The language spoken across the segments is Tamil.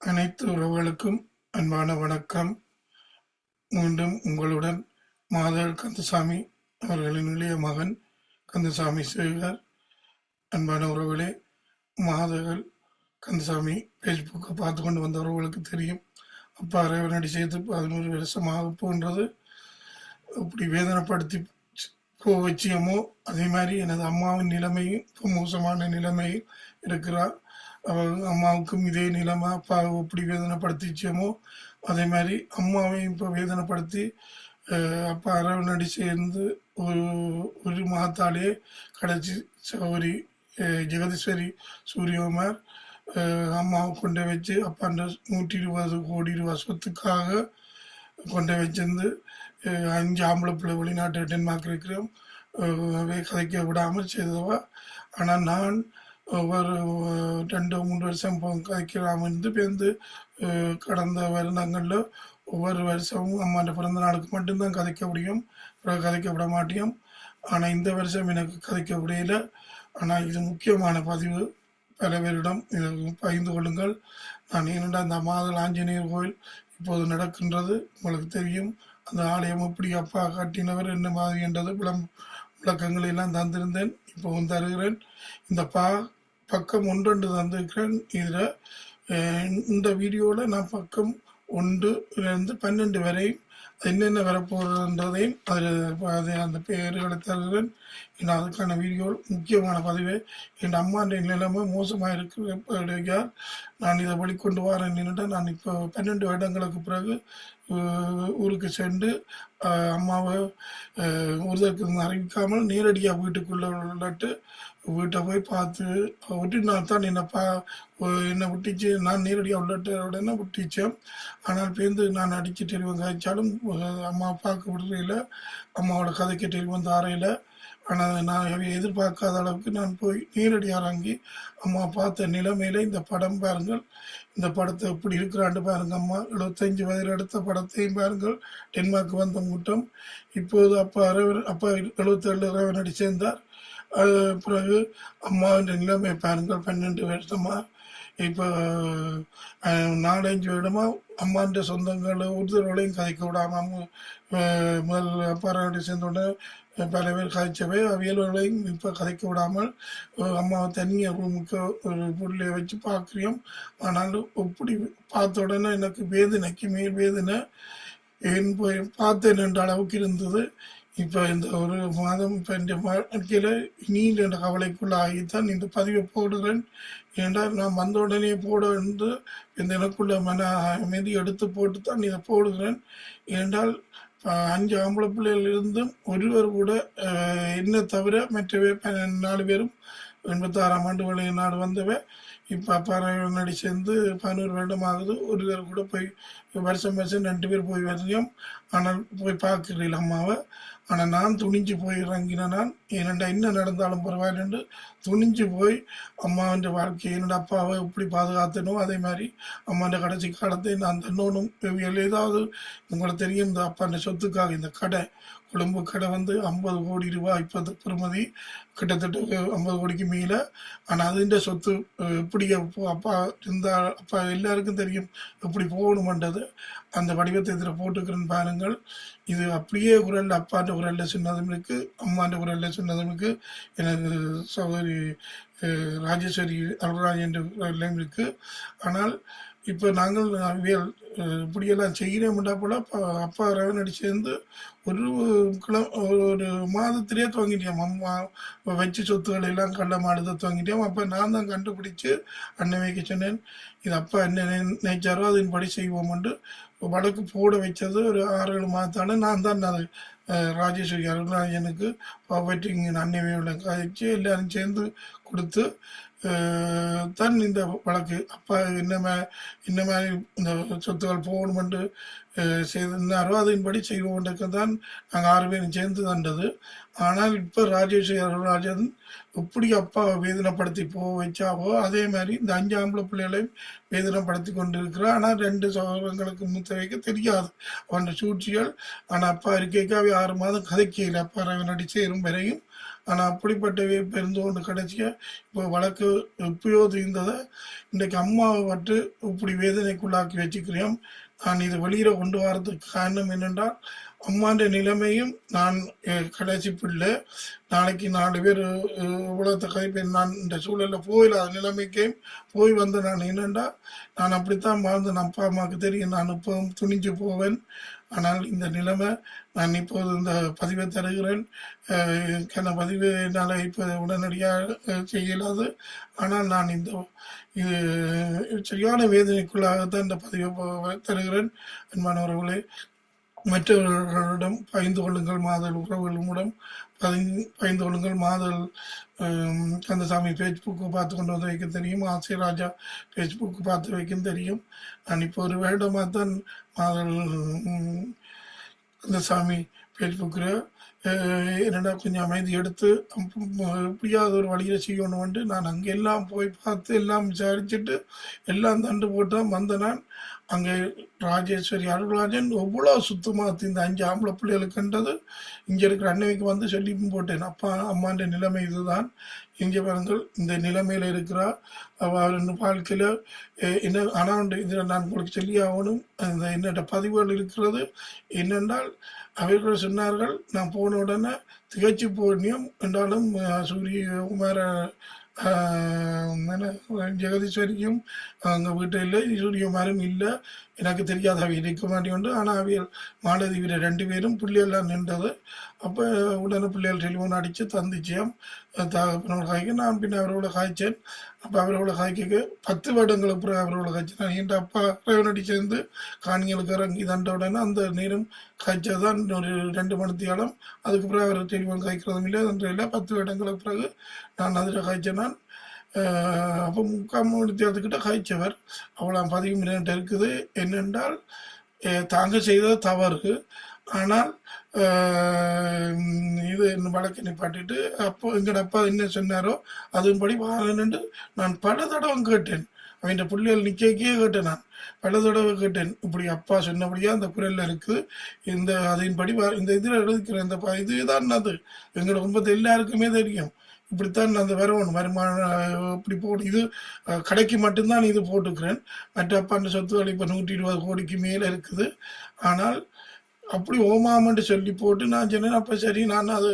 அனைத்து உறவுகளுக்கும் அன்பான வணக்கம். மீண்டும் உங்களுடன் மாதவர் கந்தசாமி அவர்களின் இளைய மகன் கந்தசாமி சேகர். அன்பான உறவுகளே மாதவர் கந்தசாமி ஃபேஸ்புக்கை பார்த்து கொண்டு வந்த உறவுகளுக்கு தெரியும். அப்பா அரைவனடி செய்து பதினோரு வருஷமாக போன்றது. இப்படி வேதனைப்படுத்தி போ வச்சியமோ அதே மாதிரி எனது அம்மாவின் நிலைமையும் இப்போ மோசமான நிலைமையில் இருக்கிறார். அம்மாவுக்கும் இதே நிலைமை அப்பாவை எப்படி வேதனைப்படுத்திச்சோமோ அதே மாதிரி அம்மாவையும் இப்போ வேதனைப்படுத்தி அப்பா அரவணடி சேர்ந்து ஒரு ஒரு மாதத்தாலேயே கடைச்சி சௌரி ஜெகதீஸ்வரி சூரியகுமார் அம்மாவை கொண்டு வச்சு அப்பாண்ட நூற்றி இருபது கோடி ரூபா சொத்துக்காக கொண்டு வச்சிருந்து அஞ்சு ஆம்பளை பிள்ளை வெளிநாட்டு டென்மார்க் இருக்கிறோம். கதைக்க விடாமல் செய்தவா? ஆனால் நான் ஒரு ரெண்டு மூணு வருஷம் இப்போ இருந்து பேருந்து கடந்த வருடங்களில் ஒவ்வொரு வருஷமும் அம்மாண்ட பிறந்த நாளுக்கு மட்டும்தான் கதைக்க முடியும். கதைக்க விட மாட்டேன். ஆனால் இந்த வருஷம் எனக்கு கதைக்க முடியல ஆனால் இது முக்கியமான பதிவு. பல பேரிடம் இதை பகிர்ந்து கொள்ளுங்கள். நான் ஏனென்றால் அந்த மாதல் ஆஞ்சநேயர் கோயில் இப்போது நடக்கின்றது. உங்களுக்கு தெரியும் அந்த ஆலயம் எப்படி அப்பா கட்டினவர் என்ன மாதிரி என்றது விளம் விளக்கங்களை எல்லாம் தந்திருந்தேன். இப்போவும் தருகிறேன். இந்த பா பக்கம் ஒன்று தந்திருக்கிறேன். இதில் இந்த வீடியோவில் நான் பக்கம் ஒன்றுலேருந்து பன்னெண்டு வரை என்னென்ன வரப்போகிறதுன்றதையும் அதில் அது அந்த பேர்களை தருகிறேன். ஏன்னா அதுக்கான வீடியோ முக்கியமான பதிவு. என் அம்மாண்ட நிலைமை மோசமாக இருக்கிற நான் இதை வெளிக்கொண்டு வரேன். நின்றுட்டு நான் இப்போ பன்னெண்டு வருடங்களுக்கு பிறகு ஊருக்கு சென்று அம்மாவை அஹ், ஒருத்தருக்கு அறிவிக்காமல் நேரடியாக வீட்டுக்குள்ளே உள்ளட்டு வீட்டை போய் பார்த்து விட்டுனா தான் என்னை பா என்னை விட்டுச்சு நான் நேரடியாக உள்ளட்ட உடனே விட்டுச்சேன் ஆனால் பேருந்து நான் அடிச்சு டெலிவன் காய்ச்சாலும் அம்மா பார்க்க விடுறையில் அம்மாவோட கதைக்கு டெலிவன் தாரையில் ஆனால் நான் எதிர்பார்க்காத அளவுக்கு நான் போய் நேரடியாக இறங்கி அம்மா பார்த்த நிலைமையில இந்த படம் பாருங்கள். இந்த படத்தை எப்படி இருக்கிறாண்டு பாருங்க அம்மா. எழுபத்தஞ்சு வயதில் எடுத்த படத்தையும் பாருங்கள். டென்மார்க் வந்த கூட்டம் இப்போது அப்பா அரவன் அப்பா எழுபத்தேழு அரவனடி சேர்ந்தார். அது பிறகு அம்மாவின் நிலைமை பாருங்கள். பன்னெண்டு வருஷமா இப்போ நாலஞ்சு வருடமா அம்மான்ற சொந்தங்கள் உறுதியோடையும் கதைக்க விடாம முதல் அப்பா சேர்ந்தோடனே பல பேர் கதைச்சவை அவியல்களையும் இப்போ கதைக்க விடாமல் அம்மாவை தனியாக ரூமுக்கு ஒரு பொருளை வச்சு பார்க்குறோம் ஆனால் இப்படி பார்த்த உடனே எனக்கு வேதனைக்கு மேல் வேதனை. ஏன் போய் பார்த்தேன் என்ற அளவுக்கு இருந்தது. இப்போ இந்த ஒரு மாதம் இப்போ இந்த வாழ்க்கையில் நீண்ட என்ற கவலைக்குள்ளாகித்தான் இந்த பதிவை போடுகிறேன். ஏன்றால் நான் வந்த உடனே போட என்று இந்த எனக்குள்ள மன அமைதி எடுத்து போட்டு தான் இதை போடுகிறேன். ஏன்றால் அஞ்சு ஆம்பளை பிள்ளைகளிலிருந்தும் ஒருவர் கூட என்ன தவிர மற்றவை நாலு பேரும் எண்பத்தாறாம் ஆண்டு வெளிநாடு வந்தவை இப்போ அப்பா நடி சேர்ந்து பதினோரு வருடம் ஆகுது. ஒரு தடவை கூட போய் வருஷம் வருஷம் ரெண்டு பேர் போய் வரையும் ஆனால் போய் பார்க்கிறீர்கள் அம்மாவை. ஆனால் நான் துணிஞ்சு போய் இறங்கின நான். என்னடா என்ன நடந்தாலும் பரவாயில்லைன்னு துணிஞ்சு போய் அம்மாவின் வாழ்க்கையை என்னோட அப்பாவை எப்படி பாதுகாத்தனும் அதே மாதிரி அம்மாண்ட கடைசி காலத்தை நான் தன்னோனும் ஏதாவது உங்களுக்கு தெரியும் இந்த அப்பாண்ட சொத்துக்காக இந்த கடை கொழும்பு கடை வந்து ஐம்பது கோடி ரூபாய் இப்போ பெறுமதி கிட்டத்தட்ட ஐம்பது கோடிக்கு மேலே. ஆனால் அதுன்ற சொத்து எப்படி அப்போ அப்பா இருந்தால் அப்பா எல்லாருக்கும் தெரியும் எப்படி போகணுமன்றது. அந்த வடிவத்தை இதில் போட்டுக்கிறேன்னு பாருங்கள். இது அப்படியே குரலில் அப்பாண்ட குரலில் சொன்னதும் இருக்கு அம்மாண்ட குரலில் சொன்னதும் இருக்கு. எனக்கு சகோதரி ராஜேஸ்வரி அருள்ராஜ் என்ற குரல்லையும் இருக்கு. ஆனால் இப்போ நாங்கள் அவியல் இப்படியெல்லாம் செய்கிறோம்டா போல அப்பா அப்பா ரவனடி சேர்ந்து ஒரு கிளம் ஒரு மாதத்திலே துவங்கிட்டேன். அம்மா வச்சு சொத்துக்கள் எல்லாம் கள்ள மாடுதான் துவங்கிட்டேன். அப்போ நான் தான் கண்டுபிடிச்சு அண்ணவைக்கு சொன்னேன். இது அப்பா என்ன நினை- நினைச்சாரோ அதன்படி செய்வோம்ட்டு வழக்கு போட வச்சது ஒரு ஆறு ஏழு மாதத்தான நான் தான் அது ராஜேஸ்வரி அருணாஜனுக்கு ப்ராப்பர்ட்டி அன்னையோட காய்ச்சி எல்லாரும் சேர்ந்து கொடுத்து தான் இந்த வழக்கு. அப்பா என்ன இந்த என்ன மாதிரி இந்த சொத்துக்கள் போகணுமென்று செய்திருந்தாரோ அதன்படி செய்வோம்ன்றக்கு தான் நாங்கள் ஆறு பேரும் சேர்ந்து தந்தது ஆனால் இப்போ ராஜேஸ்வரி ராஜன் எப்படி அப்பாவை வேதனைப்படுத்தி போக வச்சாவோ அதே மாதிரி இந்த அஞ்சு ஆம்பளை பிள்ளைகளையும் வேதனைப்படுத்தி கொண்டு இருக்கிறார் ஆனால் ரெண்டு சகோதரங்களுக்கு மூத்தவைக்கு தெரியாது. அவன் சூழ்ச்சிகள் ஆனால் அப்பா இருக்கைக்கு ஆறு மாதம் கதைக்கையில் அப்பா நடி நடிச்சு வரையும் ஆனால் அப்படிப்பட்டவை இப்போ இருந்து கொண்டு கடைசியாக இப்போ வழக்கு எப்பயோ தீர்ந்ததை இன்றைக்கு அம்மாவை பட்டு இப்படி வேதனைக்குள்ளாக்கி வச்சுக்கிறேன். நான் இதை வெளியில் கொண்டு வரதுக்கு காரணம் என்னென்றால் அம்மாண்ட நிலைமையும் நான் கடைசி பிள்ளை நாளைக்கு நாலு பேர் உலகத்தை கைப்பேன் நான் இந்த சூழலில் போயிடாத நிலைமைக்கையும் போய் வந்த நான் என்னென்றா நான் அப்படித்தான் வாழ்ந்தேன். அப்பா அம்மாவுக்கு தெரியும் நான் இப்போ துணிஞ்சு போவேன். ஆனால் இந்த நிலைமை நான் இப்போது இந்த பதிவை தருகிறேன். அந்த பதிவு என்னால் இப்போ உடனடியாக செய்யலாது. ஆனால் நான் இந்த இது சரியான வேதனைக்குள்ளாகத்தான் இந்த பதிவை தருகிறேன். அன்பானவர்களே மற்றவர்களிடம் பகிர்ந்து கொள்ளுங்கள். மாதல் உறவுகளிடம் பகிர்ந்து கொள்ளுங்கள். மாதல் கந்தசாமி ஃபேஸ்புக்கு பார்த்து கொண்டு வந்து வைக்க தெரியும். ஆசிய ராஜா ஃபேஸ்புக்கு பார்த்து வைக்க தெரியும். நான் இப்போ ஒரு வருடமாக தான் மாதல் கந்தசாமி ஃபேஸ்புக்கில் என்னடா கொஞ்சம் அமைதி எடுத்து புரியாத எப்படியாவது ஒரு வழியில் செய்யணும்ட்டு நான் அங்கே எல்லாம் போய் பார்த்து எல்லாம் விசாரிச்சுட்டு எல்லாம் தண்டு போட்டால் வந்த நான். அங்கே ராஜேஸ்வரி அருள்ராஜன் எவ்வளோ சுத்தமாக இந்த அஞ்சு ஆம்பளை பிள்ளைகளுக்குன்றது இங்கே இருக்கிற அன்னைக்கு வந்து சொல்லி போட்டேன். அப்பா அம்மான்ற நிலைமை இதுதான். இங்கே பாருங்கள் இந்த நிலைமையில் இருக்கிறா அவள் வாழ்க்கையில் என்ன ஆனால் இதில் நான் உங்களுக்கு சொல்லி ஆகணும் அந்த என்னோட பதிவுகள் இருக்கிறது. என்னென்றால் அவர்கள் சொன்னார்கள் நான் போன உடனே திகழ்ச்சி போனியம் என்றாலும் சூரிய குமார ஆஹ், என்ன, ஜெகதீஸ்வரியும் அங்கே வீட்டில் இல்லை சூரியகுமாரும் இல்லை எனக்கு தெரியாத அவை இருக்க மாட்டேன் ஆனால் அவியல் மாலதீவிர ரெண்டு பேரும் பிள்ளைகள்லாம் நின்றது. அப்போ உடனே பிள்ளைகள் டெலிஃபோன் அடித்து தந்துச்சியம் தகப்பனோட காய்க்க நான் பின்ன அவரோட காய்ச்சேன். அப்போ அவரோட காய்க்க பத்து வருடங்களுக்கு பிறகு அவரோட காய்ச்சேன் நான் என் அப்பா ரேவனடி சேர்ந்து காணிகளுக்கு இறங்கி தண்ட உடனே அந்த நேரம் காய்ச்சதான் ஒரு ரெண்டு மணித்தியாலம் அதுக்கு பிறகு அவர் டெலிஃபோன் காய்க்கிறதும் இல்லை அது இல்லை. பத்து வருடங்களுக்கு பிறகு நான் அதில் காய்ச்சேன் நான் அப்போ முக்கால் மணித்தியாலத்துக்கிட்ட காய்ச்சவர் அவ்வளோ பதிவு மினிட் இருக்குது. என்னென்றால் தாங்க செய்தது தவறு. ஆனால் இது என்ன வழக்கு நிப்பாட்டிட்டு அப்போ எங்களோட அப்பா என்ன சொன்னாரோ அதன்படி வாங்கினு நான் பல தடவை கேட்டேன். அவன் பிள்ளைகள் நிற்கக்கே கேட்டேன் நான். பல தடவை கேட்டேன். இப்படி அப்பா சொன்னபடியா அந்த குரல்ல இருக்குது. இந்த அதன்படி இந்த இதில் எழுதிக்கிறேன் இந்த ப- இதுதான் அது. எங்களோட குடும்பத்தை எல்லாருக்குமே தெரியும். இப்படித்தான் அந்த வருமானம் வருமானம் இப்படி போட்டு இது கடைக்கு மட்டும்தான் இது போட்டுக்கிறேன். மற்ற அப்பாண்ட சொத்துக்கள் இப்போ நூற்றி இருபது கோடிக்கு மேலே இருக்குது. ஆனால் அப்படி ஓமாமன்ட்டு சொல்லி போட்டு நான் சொன்னேன் அப்போ சரி நான் அது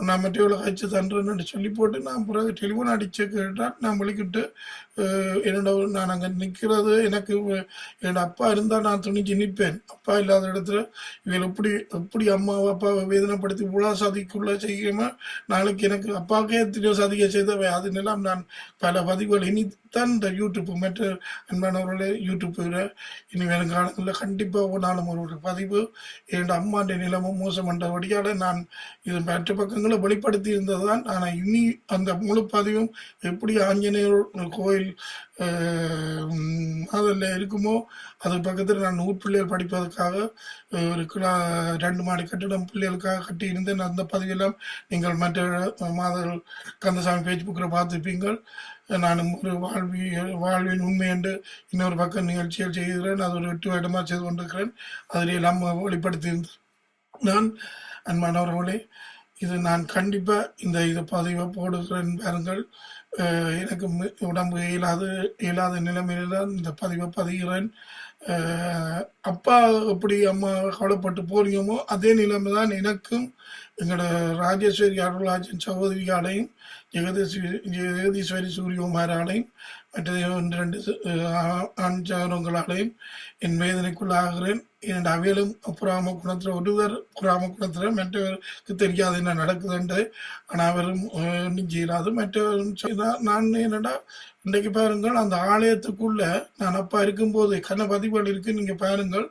நான் மற்றவளை காய்ச்சி தண்டுறேன்னு சொல்லி போட்டு நான் பிறகு டெலிஃபோன் அடிச்சு கேட்டால் நான் விழிக்கிட்டு என்னோட நான் அங்கே நிற்கிறது எனக்கு என்னோட அப்பா இருந்தால் நான் துணிஞ்சு நிற்பேன் அப்பா இல்லாத இடத்துல இவள் எப்படி எப்படி அம்மாவை அப்பாவை வேதனைப்படுத்தி இவ்வளோ சதிக்குள்ள செய்யாமல் நாளைக்கு எனக்கு அப்பாவுக்கே தெரியும் சதிக்க செய்தவை. அதனெல்லாம் நான் பல பதிவுகள் இனித்தான் இந்த யூடியூப் மற்ற அன்பானவர்களே யூடியூப்பில் இனி வேறு காலங்களில் கண்டிப்பாக ஒரு நாளும் ஒரு பதிவு என் அம்மாண்ட நிலமும் மோசமன்றபடியால் நான் இது மற்ற பக்கங்களை வெளிப்படுத்தி இருந்தது தான் ஆனால் இனி அந்த முழு பதிவும் எப்படி ஆஞ்சநேயர் கோயில் அதில் இருக்குமோ அது பக்கத்தில் நான் நூறு பிள்ளைகள் படிப்பதற்காக ஒரு கிலா ரெண்டு மாடி கட்டிடம் பிள்ளைகளுக்காக கட்டியிருந்தேன். அந்த பதிவெல்லாம் நீங்கள் மற்ற மாதர்கள் கந்தசாமி ஃபேஸ்புக்கில் பார்த்துப்பீங்கள் நான் ஒரு வாழ்வி வாழ்வின் உண்மை என்று இன்னொரு பக்கம் நிகழ்ச்சிகள் செய்கிறேன். அது ஒரு எட்டு வேடமாக செய்து கொண்டிருக்கிறேன். அதில் எல்லாம் வெளிப்படுத்தியிருந்தேன். நான் அன்பானவர்களே இது நான் கண்டிப்பாக இந்த இது பதிவை போடுகிறேன் பாருங்கள். எனக்கு உடம்பு இயலாது இயலாத நிலைமையில தான் இந்த பதிவை பதிகிறேன். அப்பா எப்படி அம்மா கவலைப்பட்டு போறீங்கமோ அதே நிலைமை தான் எனக்கும் எங்களோட ராஜேஸ்வரி அருள்ராஜன் சகோதரியாலையும் ஜெகதீஸ்வரி ஜெகதீஸ்வரி சூரியகுமாராலையும் மற்ற ஒன்று ரெண்டு அஹ், ஆண் சகோதரங்களாலையும் என் வேதனைக்குள்ளாகிறேன். என் அவையிலும் புறாம குணத்தில் ஒருவர் புறாம குணத்தில் மற்றவருக்கு தெரியாது என்ன நடக்குதுன்றது ஆனால் அவரும் அஹ், செய்யலாது மற்றவரும் நான் என்னடா இன்றைக்கு பாருங்கள் அந்த ஆலயத்துக்குள்ள நான் அப்பா இருக்கும்போது கண்ண பதிவுகள் இருக்கு நீங்க பாருங்கள்.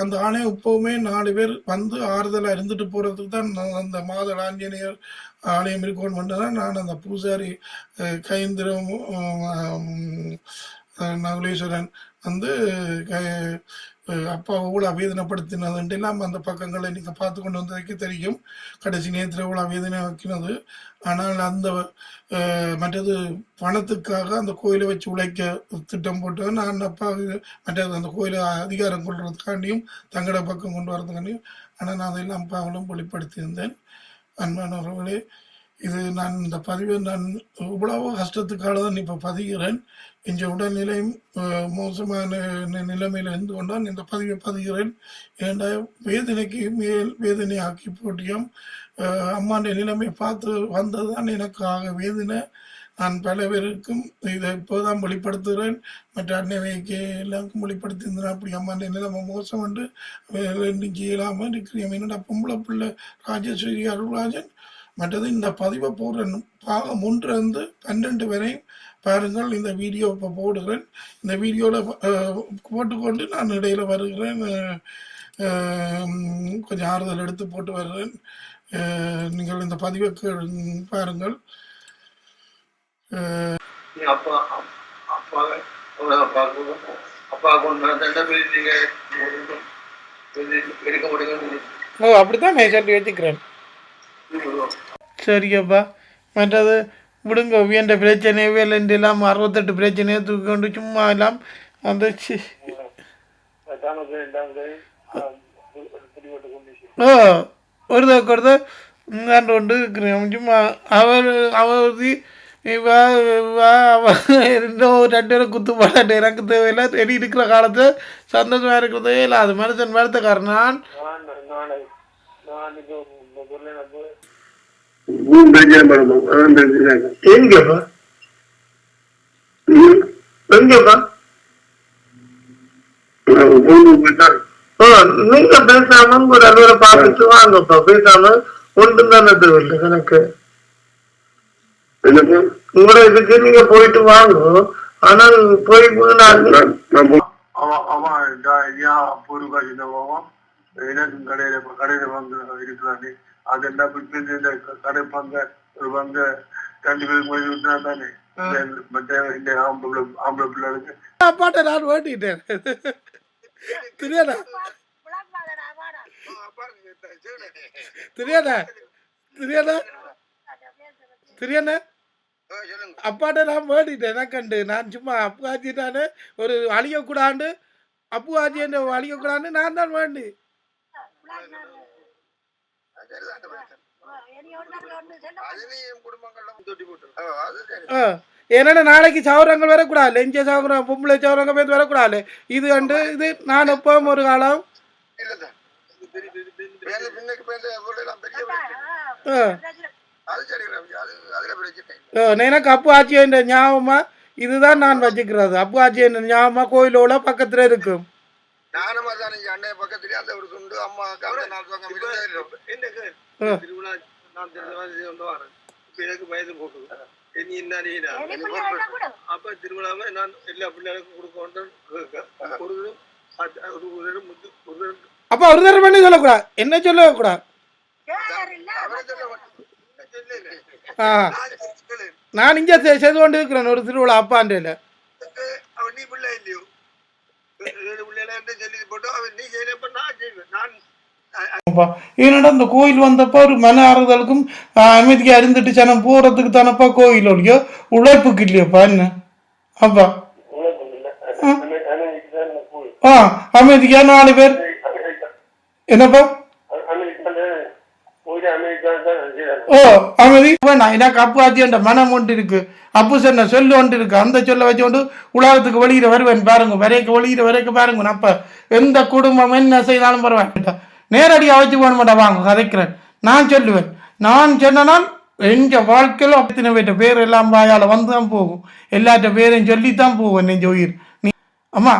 அந்த ஆலயம் இப்போவுமே நாலு பேர் வந்து ஆறுதலா இருந்துட்டு போறதுக்கு தான் நான் அந்த மாதள ஆஞ்சநேயர் ஆலயம் இருக்கணும் தான் நான் அந்த பூசாரி கைந்திரம் நகுலேஸ்வரன் வந்து க- அப்பா இவ்வளோ வேதனைப்படுத்தினதுன்ட்டு எல்லாம் அந்த பக்கங்களை நீங்கள் பார்த்து கொண்டு வந்ததுக்கு தெரியும். கடைசி நேரத்தில் இவ்வளோ வேதனை வைக்கினது ஆனால் அந்த மற்றது பணத்துக்காக அந்த கோயிலை வச்சு உழைக்க திட்டம் போட்டு நான் அப்பா மற்றது அந்த கோயிலை அதிகாரம் கொள்றதுக்காண்டியும் தங்கட பக்கம் கொண்டு வரதுக்காண்டியும் ஆனால் நான் அதெல்லாம் அப்பாவிலும் வெளிப்படுத்தியிருந்தேன் அன்பானவர்களே இது நான் இந்த பதிவை நான் இவ்வளவு கஷ்டத்துக்காக தான் இப்போ பதிகிறேன். என் உடல்நிலையும் மோசமான நிலைமையில் இருந்து கொண்டான் இந்த பதிவை பதிகிறேன். என்ற வேதனைக்கு மேல் வேதனை ஆக்கி போட்டியும் அம்மாண்ட நிலைமை பார்த்து வந்தது தான் வேதனை. நான் பல பேருக்கும் இதை இப்போதான் வெளிப்படுத்துகிறேன். மற்ற அன்னைவைக்கு எல்லாருக்கும் வெளிப்படுத்தியிருந்தேன். அப்படி அம்மாண்ட நிலைமை மோசம் என்று இன்னைக்கு இயலாமல் இருக்கிறேன் என்னோட பொம்பளை பிள்ளை ராஜேஸ்வரி அருள்ராஜன்? மற்றது இந்த பதிவை போடுற பாகம் ஒன்று இருந்து பன்னெண்டு வரையும் பாருங்கள் இந்த வீடியோ இப்போ போடுகிறேன். இந்த வீடியோவில் போட்டுக்கொண்டு நான் இடையில வருகிறேன். கொஞ்சம் ஆறுதல் எடுத்து போட்டு வருகிறேன். நீங்கள் இந்த பதிவை பாருங்கள். நீ அப்பா அப்- அப்பா அப்பாவுக்கு அப்பா எடுக்க முடியும்? ஓ அப்படித்தான் நான் சொல்லி வச்சுக்கிறேன். சரியப்பா மற்றது விடுங்க என்ற பிரச்சனையே வேலைண்டு எல்லாம் அறுபத்தெட்டு பிரச்சனையை தூக்கி கொண்டு சும்மா எல்லாம் அந்த ஓ ஓ ஒருத்தர் ஒருத்தர் இந்தாண்டு கொண்டு இருக்கிறேன் சும்மா அவர் அவர் இவா இவா அவ இன்னும் ரெண்டு பேரும் குத்து பாடாட்டு எனக்கு தேவையில்லை எடி இருக்கிற காலத்தில் சந்தோஷமாக இருக்கிறதே இல்லை அது மனுஷன் மருத்துக்காரன் நான் எங்கப்பா? எங்கப்பா? ஓ நீங்க பேசாம ஒரு அலுவலை பார்த்துட்டு வாங்கப்பா. பேசாம ஒன்றும் தானே தேவையில்லை எனக்கு. உங்களோட இதுக்கு நீங்க போயிட்டு வாங்க. ஆனால் போய் நான் அவன் பொறுப்பா சின்னவான் எனக்கு கடையில கடையில வந்து இருக்கிறாரு அது என்ன பிடிச்சது இந்த கடை பங்க ஒரு பங்க ரெண்டு பேரும் போய் விட்டுனா தானே இந்த- ஆம்பளை ஆம்பளை பிள்ளைகளுக்கு. அப்பாட்ட நான் வேண்டிட்டேன் தெரியாதா? தெரியாதா? தெரியாதா? தெரியாதா? அப்பாட்ட நான் வேண்டிட்டேன் என்ன கண்டு நான் சும்மா அப்பு ஆச்சிட்டானு ஒரு அழியக்கூடாண்டு அப்பு ஆச்சி என்ன அழியக்கூடாண்டு நான் தான் வேண்டி. ஆ. என்னடா நாளைக்கு சவரங்கள் வரக்கூடாது. லெஞ்ச சவரம் பொம்பளை சவரங்க பேர் வரக்கூடாது. இது கண்டு இது நான் எப்பவும் ஒரு காலம். எனக்கு அப்பு ஆச்சி என்ற ஞாபகமா இதுதான் நான் வச்சுக்கிறது. அப்பு ஆச்சி என்ற ஞாபகமா கோயிலோட பக்கத்துல இருக்கும். நானும் அதான் அண்ணன் பக்கத்துலயே அந்த ஒரு துண்டு அம்மா என்ன எனக்கு வயது போட்டு நீ என்ன? அப்ப திருவிழாவை நான் எல்லா பிள்ளைகளுக்கும் கொடுக்க கொடுக்கணும். அது ஒரு ஒரு முத்து ஒரு அப்ப ஒரு தடவை பண்ணி சொல்லக்கூடாது. என்ன சொல்லக்கூடாது? நான் இங்கே செய்து கொண்டு இருக்கிறேன் ஒரு திருவிழா அப்பாண்டில் அவன் நீ பிள்ளை இல்லையோ? பிள்ளைல சொல்லி போட்டு? அவன் நீ செய்யலப்ப நான் செய்வேன். நான் என்னடா இந்த கோயில் வந்தப்போ ஒரு மன ஆறுதலுக்கும் அமைதிக்கு அறிந்துட்டு சனம் போறதுக்கு தானப்பா கோயில் ஒழியோ? உழைப்புக்கு இல்லையப்பா என்ன? அப்பா. ஆ? அமைதிக்கா நாலு பேர்? என்னப்பா? ஓ அமைதி? வேணாம் எனக்கு அப்பு ஆச்சியன்ற மனம் ஒன்று இருக்கு அப்பு சொன்ன சொல்லு ஒன்று இருக்கு அந்த சொல்ல வச்சு கொண்டு உலகத்துக்கு வெளியில வருவேன் பாருங்க. வரைக்க வெளியில வரைக்க பாருங்க நான் அப்ப. எந்த குடும்பம் என்ன செய்தாலும் பரவாயில்ல. நேரடியாக வச்சு போன மாட்டேன் வாங்க கதைக்கிறேன். நான் சொல்லுவேன். நான் சொன்னால் எங்க வாழ்க்கையில அத்தனை பேர்ட்ட பேர் எல்லாம் வாயால் வந்து தான் போகும். எல்லார்ட்ட பேரையும் சொல்லித்தான் போவேன் நெஞ்ச உயிர். நீ அம்மா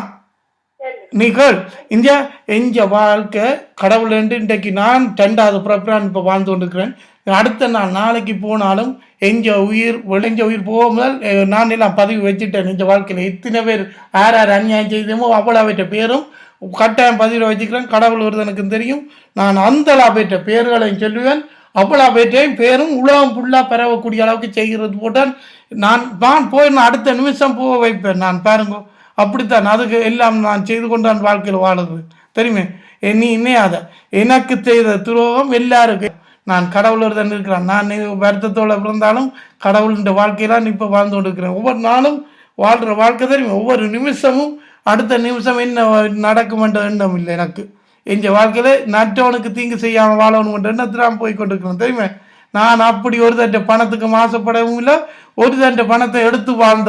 நீ கேள் இந்த எஞ்ச வாழ்க்கை கடவுள் என்று இன்றைக்கு நான் ரெண்டாவது பிறப்பிறான் இப்போ வாழ்ந்து கொண்டிருக்கிறேன். அடுத்த நாள் நாளைக்கு போனாலும் எஞ்ச உயிர் விளைஞ்ச உயிர் போகாமல் நான் எல்லாம் பதிவு வச்சுட்டேன். இந்த வாழ்க்கையில் எத்தனை பேர் யார் யார் அநியாயம் செய்தோமோ அவ்வளோ பேரும் கட்டாயம் பதிவில் வச்சுக்கிறேன் கடவுள் ஒருத்தனுக்கு தெரியும். நான் அந்த பேற்ற பேர்களையும் சொல்லுவேன். அவ்வளோ பேற்றையும் பேரும் உலகம் ஃபுல்லாக பரவக்கூடிய அளவுக்கு செய்கிறது போட்டால் நான் நான் போய் நான் அடுத்த நிமிஷம் போக வைப்பேன். நான் பாருங்க அப்படித்தான். அதுக்கு எல்லாம் நான் செய்து கொண்டான் வாழ்க்கையில் வாழுது தெரியுமே? எ- நீ இணையாத எனக்கு செய்த துரோகம் எல்லாருக்கும். நான் கடவுளர் தான் இருக்கிறேன் நான் வருத்தத்தோடு பிறந்தாலும் கடவுள்ன்ற வாழ்க்கையெல்லாம் இப்போ வாழ்ந்து கொண்டு இருக்கிறேன் ஒவ்வொரு நாளும் வாழ்கிற வாழ்க்கை தெரியும்? ஒவ்வொரு நிமிஷமும் அடுத்த நிமிஷம் என்ன நடக்கும் என்ற எண்ணம் இல்லை எனக்கு. எங்கள் வாழ்க்கையில் நட்டவனுக்கு தீங்கு செய்யாமல் வாழணும் என்ற எண்ணத்தில் நான் போய் கொண்டிருக்கிறேன் தெரியுமே? நான் அப்படி ஒரு தண்ட பணத்துக்கு மாசப்படவும் இல்லை ஒரு தண்ட பணத்தை எடுத்து வாழ்ந்த